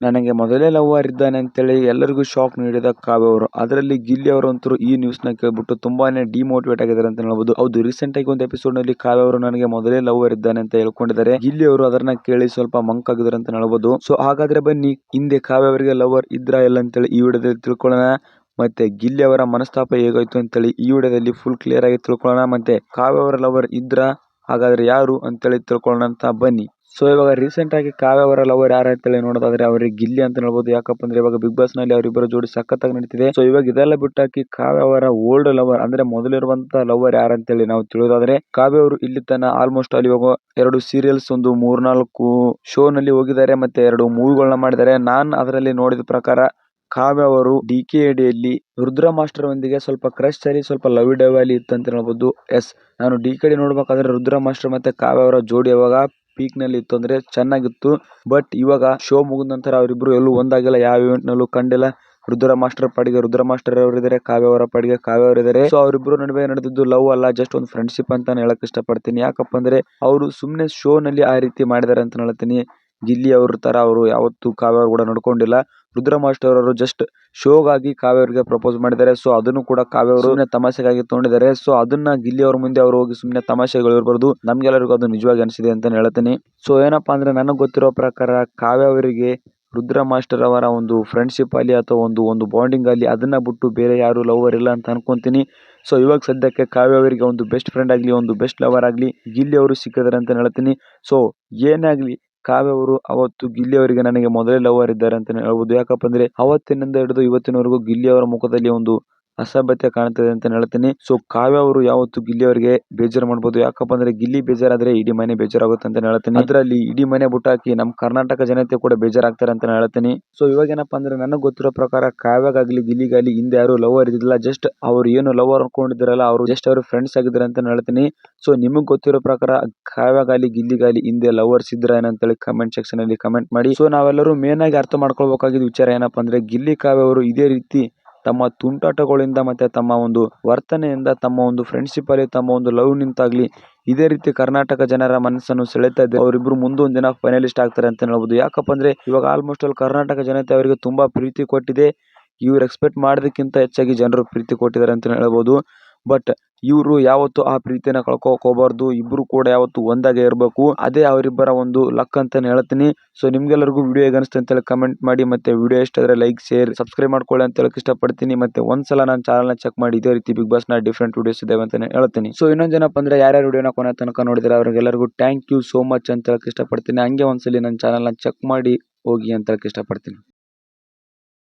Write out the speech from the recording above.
ನನಗೆ ಮೊದಲೇ ಲವ್ವರ್ ಇದ್ದಾನೆ ಅಂತೇಳಿ ಎಲ್ಲರಿಗೂ ಶಾಕ್ ನೀಡಿದ ಕಾವ್ಯ ಅವರು. ಅದರಲ್ಲಿ ಗಿಲ್ಲಿ ಅವರಂತೂ ಈ ನ್ಯೂಸ್ನ ಕೇಳ್ಬಿಟ್ಟು ತುಂಬಾನೇ ಡಿಮೋಟಿವೇಟ್ ಆಗಿದ್ದಾರೆ ಅಂತ ಹೇಳ್ಬೋದು. ಹೌದು ರೀಸೆಂಟ್ ಆಗಿ ಒಂದು ಎಪಿಸೋಡ್ನಲ್ಲಿ ಕಾವ್ಯ ಅವರು ನನಗೆ ಮೊದಲೇ ಲವ್ವರ್ ಇದ್ದಾನೆ ಅಂತ ಹೇಳ್ಕೊಂಡಿದ್ದಾರೆ. ಗಿಲ್ಲಿ ಅವರು ಅದನ್ನ ಕೇಳಿ ಸ್ವಲ್ಪ ಮಂಕ್ ಆಗಿದ್ದಾರೆ ಅಂತ ಹೇಳ್ಬೋದು. ಸೊ ಹಾಗಾದ್ರೆ ಬನ್ನಿ, ಹಿಂದೆ ಕಾವ್ಯ ಅವರಿಗೆ ಲವರ್ ಇದ್ರಾ ಇಲ್ಲ ಅಂತೇಳಿ ಈ ವಿಡಿಯೋದಲ್ಲಿ ತಿಳ್ಕೊಳ್ಳೋಣ. ಮತ್ತೆ ಗಿಲ್ಲಿ ಅವರ ಮನಸ್ತಾಪ ಹೇಗಾಯ್ತು ಅಂತೇಳಿ ಈ ವಿಡಿಯೋದಲ್ಲಿ ಫುಲ್ ಕ್ಲಿಯರ್ ಆಗಿ ತಿಳ್ಕೊಳ್ಳೋಣ. ಮತ್ತೆ ಕಾವ್ಯ ಅವರ ಲವರ್ ಇದ್ರ ಹಾಗಾದ್ರೆ ಯಾರು ಅಂತೇಳಿ ತಿಳ್ಕೊಳ್ಳೋಣ ಅಂತ ಬನ್ನಿ. ಸೊ ಇವಾಗ ರೀಸೆಂಟ್ ಆಗಿ ಕಾವ್ಯ ಅವರ ಲವರ್ ಯಾರು ಅಂತೇಳಿ ನೋಡೋದಾದ್ರೆ ಅವರಿಗೆ ಗಿಲ್ಲಿ ಅಂತ ಹೇಳ್ಬೋದು. ಯಾಕಪ್ಪ ಅಂದ್ರೆ ಇವಾಗ ಬಿಗ್ ಬಾಸ್ನಲ್ಲಿ ಅವರಿಬ್ಬರ ಜೋಡಿ ಸಖತ್ತಾಗಿ ನಡೀತಿದೆ. ಸೊ ಇವಾಗ ಇದೆಲ್ಲ ಬಿಟ್ಟಾಕಿ ಕಾವ್ಯ ಅವರ ಓಲ್ಡ್ ಲವರ್ ಅಂದ್ರೆ ಮೊದಲಿರುವಂತ ಲವರ್ ಯಾರು ಅಂತೇಳಿ ನಾವು ತಿಳಿಯೋದಾದ್ರೆ ಕಾವ್ಯ ಅವರು ಇಲ್ಲಿ ತನ ಆಲ್ಮೋಸ್ಟ್ ಅಲ್ಲಿ ಇವಾಗ ಎರಡು ಸೀರಿಯಲ್ಸ್ ಒಂದು ಮೂರ್ನಾಲ್ಕು ಶೋ ನಲ್ಲಿ ಹೋಗಿದ್ದಾರೆ, ಮತ್ತೆ ಎರಡು ಮೂವಿಗಳನ್ನ ಮಾಡಿದ್ದಾರೆ. ನಾನ್ ಅದರಲ್ಲಿ ನೋಡಿದ ಪ್ರಕಾರ ಕಾವ್ಯ ಅವರು ಡಿ ಕೆ ಅಡಿಯಲ್ಲಿ ರುದ್ರ ಮಾಸ್ಟರ್ ಒಂದಿಗೆ ಸ್ವಲ್ಪ ಕ್ರಶ್ ಅಲ್ಲಿ, ಸ್ವಲ್ಪ ಲವ್ ಡವ್ ಅಲ್ಲಿ ಇತ್ತಂತ ಹೇಳ್ಬೋದು. ಎಸ್ ನಾನು ಡಿ ಕೆ ಡಿ ನೋಡ್ಬೇಕಾದ್ರೆ ರುದ್ರ ಮಾಸ್ಟರ್ ಮತ್ತೆ ಕಾವ್ಯ ಅವರ ಜೋಡಿ ಯಾವಾಗ ಪೀಕ್ನಲ್ಲಿ ಇತ್ತು ಅಂದ್ರೆ ಚೆನ್ನಾಗಿತ್ತು. ಬಟ್ ಇವಾಗ ಶೋ ಮುಗಿದ ನಂತರ ಅವರಿಬ್ರು ಎಲ್ಲೂ ಒಂದಾಗಿಲ್ಲ, ಯಾವ ಇವೆಂಟ್ ನಲ್ಲೂ ಕಂಡಿಲ್ಲ. ರುದ್ರ ಮಾಸ್ಟರ್ ಪಾಡಿಗೆ ರುದ್ರ ಮಾಸ್ಟರ್ ಅವರಿದ್ದಾರೆ, ಕಾವ್ಯ ಅವರ ಪಾಡಿಗೆ ಕಾವ್ಯ ಅವರಿದ್ದಾರೆ. ಸೊ ಅವರಿಬ್ರು ನಡುವೆ ನಡೆದಿದ್ದು ಲವ್ ಅಲ್ಲ ಜಸ್ಟ್ ಒಂದು ಫ್ರೆಂಡ್ಶಿಪ್ ಅಂತ ಹೇಳಕ್ ಇಷ್ಟಪಡ್ತೀನಿ. ಯಾಕಪ್ಪ ಅಂದ್ರೆ ಅವರು ಸುಮ್ಮನೆ ಶೋ ನಲ್ಲಿ ಆ ರೀತಿ ಮಾಡಿದ್ದಾರೆ ಅಂತ ಹೇಳ್ತೀನಿ. ಗಿಲ್ಲಿ ಅವ್ರ ತರ ಅವರು ಯಾವತ್ತೂ ಕಾವ್ಯ ಕೂಡ ನಡ್ಕೊಂಡಿಲ್ಲ. ರುದ್ರ ಮಾಸ್ಟರ್ ಅವರು ಜಸ್ಟ್ ಶೋಗಾಗಿ ಕಾವ್ಯ ಅವರಿಗೆ ಪ್ರಪೋಸ್ ಮಾಡಿದ್ದಾರೆ. ಸೊ ಅದನ್ನು ಕೂಡ ಕಾವ್ಯ ಅವರು ಸುಮ್ನೆ ತಮಾಷೆಗಾಗಿ ತಗೊಂಡಿದ್ದಾರೆ. ಸೊ ಅದನ್ನ ಗಿಲ್ಲಿ ಅವ್ರ ಮುಂದೆ ಅವ್ರು ಹೋಗಿ ಸುಮ್ಮನೆ ತಮಾಷೆಗಳು ಇರಬಾರ್ದು. ನಮ್ಗೆಲ್ಲರಿಗೂ ಅದು ನಿಜವಾಗಿ ಅನಿಸಿದೆ ಅಂತ ಹೇಳ್ತೀನಿ. ಸೊ ಏನಪ್ಪಾ ಅಂದ್ರೆ ನನಗೆ ಗೊತ್ತಿರೋ ಪ್ರಕಾರ ಕಾವ್ಯ ಅವರಿಗೆ ರುದ್ರ ಮಾಸ್ಟರ್ ಅವರ ಒಂದು ಫ್ರೆಂಡ್ಶಿಪ್ ಅಲ್ಲಿ ಅಥವಾ ಒಂದು ಒಂದು ಬಾಂಡಿಂಗ್ ಅಲ್ಲಿ ಅದನ್ನ ಬಿಟ್ಟು ಬೇರೆ ಯಾರು ಲವರ್ ಇಲ್ಲ ಅಂತ ಅನ್ಕೊಂತೀನಿ. ಸೊ ಇವಾಗ ಸದ್ಯಕ್ಕೆ ಕಾವ್ಯ ಅವರಿಗೆ ಒಂದು ಬೆಸ್ಟ್ ಫ್ರೆಂಡ್ ಆಗಲಿ, ಒಂದು ಬೆಸ್ಟ್ ಲವರ್ ಆಗಲಿ ಗಿಲ್ಲಿ ಅವರು ಸಿಕ್ಕಿದ್ದಾರೆ ಅಂತ ಹೇಳ್ತೀನಿ. ಸೊ ಏನೇ ಆಗಲಿ ಕಾವ್ಯ ಅವರು ಅವತ್ತು ಗಿಲ್ಲಿ ಅವರಿಗೆ ನನಗೆ ಮೊದಲೇ ಲವರ್ ಇದ್ದಾರೆ ಅಂತಲೇ ಹೇಳ್ಬೋದು. ಯಾಕಪ್ಪ ಅಂದರೆ ಅವತ್ತಿನಿಂದ ಹಿಡಿದು ಇವತ್ತಿನವರೆಗೂ ಗಿಲ್ಲಿ ಅವರ ಮುಖದಲ್ಲಿ ಒಂದು ಅಸಭ್ಯತೆ ಕಾಣ್ತಿದೆ ಅಂತ ಹೇಳ್ತೀನಿ. ಸೊ ಕಾವ್ಯ ಅವರು ಯಾವತ್ತು ಗಿಲ್ಲಿ ಅವರಿಗೆ ಬೇಜಾರು ಮಾಡಬಹುದು ಯಾಕಪ್ಪ ಅಂದ್ರೆ ಗಿಲ್ಲಿ ಬೇಜಾರಾದ್ರೆ ಇಡೀ ಮನೆ ಬೇಜಾರಾಗುತ್ತೆ ಅಂತ ಹೇಳ್ತೀನಿ. ಅದರಲ್ಲಿ ಇಡೀ ಮನೆ ಬುಟ್ಟಾಕಿ ನಮ್ಮ ಕರ್ನಾಟಕ ಜನತೆ ಕೂಡ ಬೇಜಾರಾಗ್ತಾರೆ ಅಂತ ಹೇಳ್ತೀನಿ. ಸೊ ಇವಾಗ ಏನಪ್ಪಾ ಅಂದ್ರೆ ನನಗೆ ಗೊತ್ತಿರೋ ಪ್ರಕಾರ ಕಾವ್ಯಗಾಗ್ಲಿ, ಗಿಲ್ಲಿಗಾಗ್ಲಿ ಹಿಂದೆ ಯಾರು ಲವರ್ ಇದ್ದಿಲ್ಲ ಜಸ್ಟ್ ಅವ್ರು ಏನು ಲವರ್ ಅನ್ಕೊಂಡಿದ್ರಲ್ಲ, ಅವರು ಜಸ್ಟ್ ಅವರು ಫ್ರೆಂಡ್ಸ್ ಆಗಿದ್ದಾರೆ ಅಂತ ಹೇಳ್ತೀನಿ. ಸೊ ನಿಮಗೆ ಗೊತ್ತಿರೋ ಪ್ರಕಾರ ಕಾವ್ಯಗಾಲಿ ಗಿಲ್ಲಿಗಾಲಿ ಹಿಂದೆ ಲವರ್ಸ್ ಇದ್ರ ಏನಂತೇಳಿ ಕಮೆಂಟ್ ಸೆಕ್ಷನ್ ಅಲ್ಲಿ ಕಮೆಂಟ್ ಮಾಡಿ. ಸೊ ನಾವೆಲ್ಲರೂ ಮೇನ್ ಆಗಿ ಅರ್ಥ ಮಾಡ್ಕೊಳ್ಬೇಕಾಗಿದ್ದ ವಿಚಾರ ಏನಪ್ಪಾ ಅಂದ್ರೆ ಗಿಲ್ಲಿ ಕಾವ್ಯ ಅವರು ಇದೇ ರೀತಿ ತಮ್ಮ ತುಂಟಾಟಗಳಿಂದ ಮತ್ತೆ ತಮ್ಮ ಒಂದು ವರ್ತನೆಯಿಂದ, ತಮ್ಮ ಒಂದು ಫ್ರೆಂಡ್ಶಿಪ್ ಅಲ್ಲಿ ತಮ್ಮ ಒಂದು ಲವ್ ನಿಂತಾಗಲಿ, ಇದೇ ರೀತಿ ಕರ್ನಾಟಕ ಜನರ ಮನಸ್ಸನ್ನು ಸೆಳೆತಾ ಇದೆ ಅವರಿಬ್ಬರು ಮುಂದೊಂದು ದಿನ ಫೈನಲಿಸ್ಟ್ ಆಗ್ತಾರೆ ಅಂತ ಹೇಳ್ಬೋದು. ಯಾಕಪ್ಪ ಅಂದರೆ ಇವಾಗ ಆಲ್ಮೋಸ್ಟ್ ಅಲ್ಲಿ ಕರ್ನಾಟಕ ಜನತೆ ಅವರಿಗೆ ತುಂಬಾ ಪ್ರೀತಿ ಕೊಟ್ಟಿದೆ. ಇವ್ರು ಎಕ್ಸ್ಪೆಕ್ಟ್ ಮಾಡೋದಕ್ಕಿಂತ ಹೆಚ್ಚಾಗಿ ಜನರು ಪ್ರೀತಿ ಕೊಟ್ಟಿದ್ದಾರೆ ಅಂತಲೇ ಹೇಳ್ಬೋದು. ಬಟ್ ಇವರು ಯಾವತ್ತು ಆ ಪ್ರೀತಿನ ಕಳ್ಕೊಕ್ ಹೋಗ್ಬಾರ್ದು ಇಬ್ರು ಕೂಡ ಯಾವತ್ತು ಒಂದಾಗೆ ಇರಬೇಕು. ಅದೇ ಅವರಿಬ್ಬರ ಒಂದು ಲಕ್ ಅಂತ ಹೇಳ್ತೀನಿ. ಸೊ ನಿಮ್ಗೆಲ್ಲರಿಗೂ ವಿಡಿಯೋ ಹೇಗೆ ಅನಿಸ್ತು ಅಂತೇಳಿ ಕಮೆಂಟ್ ಮಾಡಿ. ಮತ್ತೆ ವಿಡಿಯೋ ಇಷ್ಟ ಆದ್ರೆ ಲೈಕ್ ಶೇರ್ ಸಬ್ಸ್ಕ್ರೈಬ್ ಮಾಡ್ಕೊಳ್ಳಿ ಅಂತ ಹೇಳಕ್ ಇಷ್ಟಪಡ್ತೀನಿ. ಮತ್ತೆ ಒಂದ್ಸಲ ನನ್ನ ಚಾನಲ್ನ ಚೆಕ್ ಮಾಡಿ ಇದೇ ರೀತಿ ಬಿಗ್ ಬಾಸ್ನ ಡಿಫ್ರೆಂಟ್ ವಿಡಿಯೋಸ್ ಇದಾವೆ ಅಂತ ಹೇಳ್ತೀನಿ. ಸೊ ಇನ್ನೊಂದೇನಪ್ಪ ಅಂದ್ರೆ ಯಾರ್ಯಾರು ವಿಡಿಯೋನ ಕೊನೆ ತನಕ ನೋಡಿದ್ರೆ ಅವ್ರಿಗೆಲ್ಲರಿಗೂ ಥ್ಯಾಂಕ್ ಯು ಸೋ ಮಚ್ ಅಂತ ಹೇಳಕ್ ಇಷ್ಟಪಡ್ತೀನಿ. ಹಂಗೆ ಒಂದ್ಸಲಿ ನನ್ನ ಚಾನಲ್ನ ಚೆಕ್ ಮಾಡಿ ಹೋಗಿ ಅಂತ ಹೇಳಕ್ ಇಷ್ಟಪಡ್ತೀನಿ.